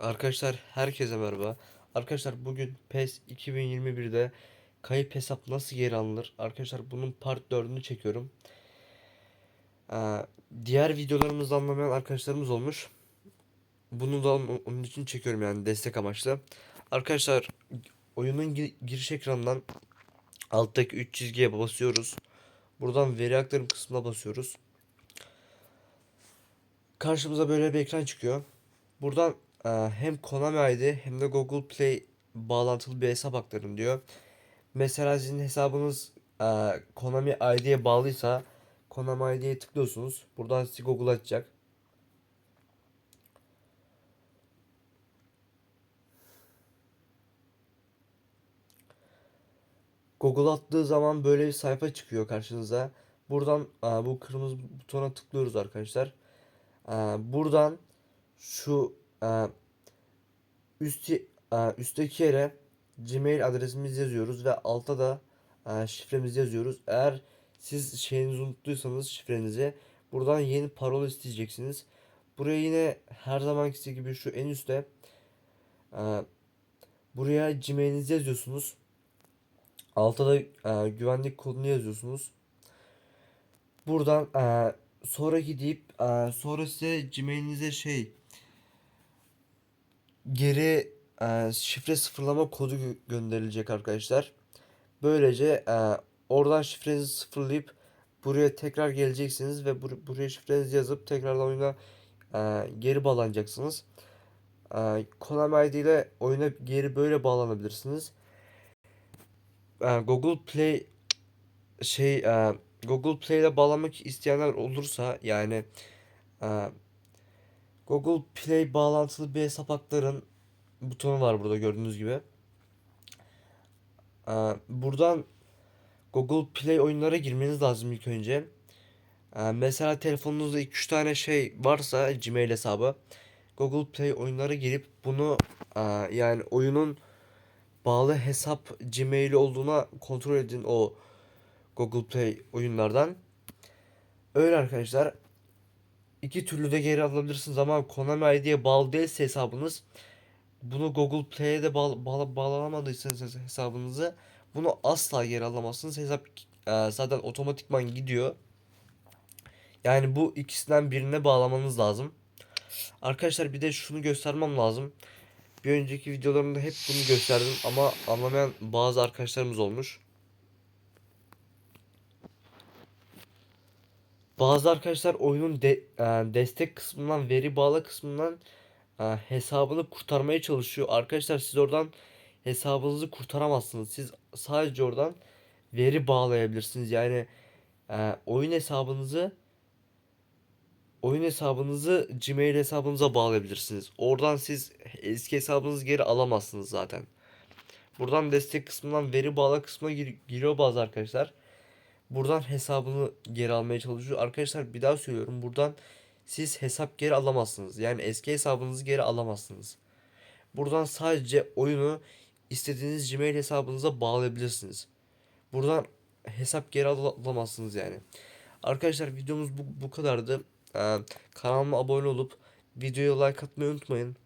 Arkadaşlar herkese merhaba. Arkadaşlar bugün PES 2021'de kayıp hesap nasıl geri alınır? Arkadaşlar bunun part 4'ünü çekiyorum. Ee, diğer videolarımızı anlamayan arkadaşlarımız olmuş. Bunu da onun için çekiyorum yani destek amaçlı. Arkadaşlar oyunun gi- giriş ekranından alttaki 3 çizgiye basıyoruz. Buradan veri aktarım kısmına basıyoruz. Karşımıza böyle bir ekran çıkıyor. Buradan hem Konami ID hem de Google Play bağlantılı bir hesap aktarın diyor. Mesela sizin hesabınız e, Konami ID'ye bağlıysa Konami ID'ye tıklıyorsunuz. Buradan sizi Google açacak. Google attığı zaman böyle bir sayfa çıkıyor karşınıza. Buradan e, bu kırmızı butona tıklıyoruz arkadaşlar. E, buradan şu üst e, üstteki yere Gmail adresimizi yazıyoruz ve altta da e, şifremizi yazıyoruz. Eğer siz şeyinizi unuttuysanız şifrenizi buradan yeni parola isteyeceksiniz. Buraya yine her zamanki gibi şu en üstte e, buraya Gmail'inizi yazıyorsunuz. Altta da e, güvenlik kodunu yazıyorsunuz. Buradan e, sonraki deyip e, sonra size Gmail'inize şey geri e, şifre sıfırlama kodu gö- gönderilecek arkadaşlar. Böylece e, oradan şifrenizi sıfırlayıp buraya tekrar geleceksiniz ve bur- buraya şifrenizi yazıp tekrardan oyuna e, geri bağlanacaksınız. E, Konami ID ile oyuna geri böyle bağlanabilirsiniz. E, Google Play şey e, Google Play ile bağlanmak isteyenler olursa yani e, Google Play bağlantılı bir hesap aktarın butonu var burada gördüğünüz gibi. Ee, buradan Google Play oyunlara girmeniz lazım ilk önce. Ee, mesela telefonunuzda 2-3 tane şey varsa Gmail hesabı Google Play oyunlara girip bunu e, yani oyunun bağlı hesap Gmail olduğuna kontrol edin o Google Play oyunlardan. Öyle arkadaşlar. İki türlü de geri alabilirsiniz ama Konami ID'ye bağlı değilse hesabınız bunu Google Play'e de bağ, bağ, bağlanamadıysanız hesabınızı bunu asla geri alamazsınız. Hesap e, zaten otomatikman gidiyor. Yani bu ikisinden birine bağlamanız lazım. Arkadaşlar bir de şunu göstermem lazım. Bir önceki videolarımda hep bunu gösterdim ama anlamayan bazı arkadaşlarımız olmuş. Bazı arkadaşlar oyunun de, e, destek kısmından, veri bağla kısmından e, hesabını kurtarmaya çalışıyor. Arkadaşlar siz oradan hesabınızı kurtaramazsınız. Siz sadece oradan veri bağlayabilirsiniz. Yani e, oyun hesabınızı oyun hesabınızı Gmail hesabınıza bağlayabilirsiniz. Oradan siz eski hesabınızı geri alamazsınız zaten. Buradan destek kısmından veri bağla kısmına gir- giriyor bazı arkadaşlar. Buradan hesabını geri almaya çalışıyor. Arkadaşlar bir daha söylüyorum. Buradan siz hesap geri alamazsınız. Yani eski hesabınızı geri alamazsınız. Buradan sadece oyunu istediğiniz Gmail hesabınıza bağlayabilirsiniz. Buradan hesap geri al- alamazsınız yani. Arkadaşlar videomuz bu, bu kadardı. Ee, kanalıma abone olup videoya like atmayı unutmayın.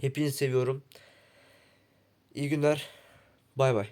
Hepinizi seviyorum. İyi günler. Bay bay.